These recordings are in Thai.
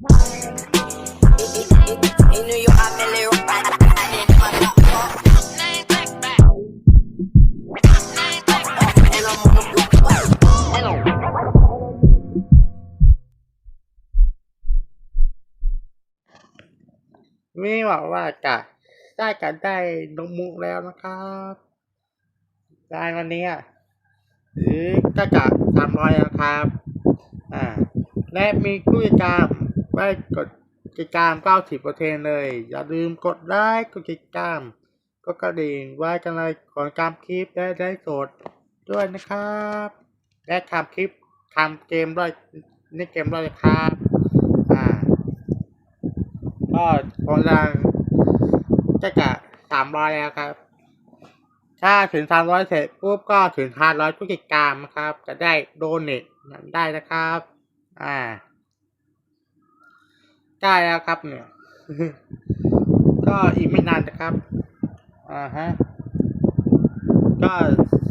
นี่บอกว่าจะได้กันได้นกมุกแล้วนะครับได้วันนี้อะหรือก็จะสามร้อยแล้วครับ อ่า และมีผู้จัดการ ไว้กดกิจกรรม90เปอร์เลย อย่าลืมกดไลค์กดติดตาม ก็กระดิ่งไว้กันเลยก่อนการคลิปได้ได้สดด้วยนะครับ และทำคลิปทำเกมด้วยนี่เกมด้วยครับอ่าก็กำลังจะกะสามร้อยแล้วครับ ถ้าถึงสามร้อยเสร็จปุ๊บก็ถึงห้าร้อยผู้จัดการนะครับ จะได้โดเนทได้นะครับ อ่า ได้แล้วครับเนี่ย ก็อีกไม่นานนะครับ อ่าฮะ ก็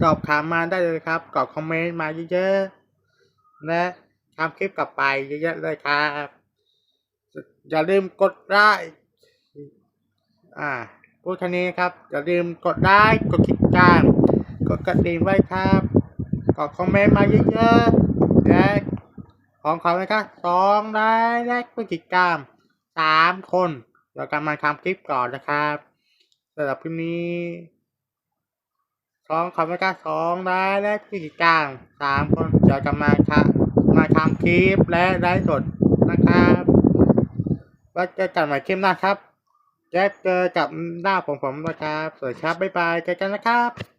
สอบถามมาได้เลยครับกรอกคอมเมนต์มาเยอะๆ และทำคลิปกลับไปเยอะๆเลยครับ อย่าลืมกดไลค์อ่าพูดแค่นี้ครับ อย่าลืมกดไลค์กดติดตามกดกระดิ่งไว้ครับกดคอมเมนต์มาเยอะๆ และ ของเขานะครับสองไลค์และกดติดตามสามคนเดี๋ยวกันมาทำคลิปก่อนนะครับสำหรับคลิปนี้สองขอบคุณครับสองไลค์และกดติดตามสามคนเดี๋ยวกันมาค่ะมาทำคลิปและไลฟ์สดนะครับไว้เจอกันใหม่คลิปหน้าครับและเจอกับหน้าผมผมนะครับสวัสดีครับบ๊ายบายเจอกันนะครับ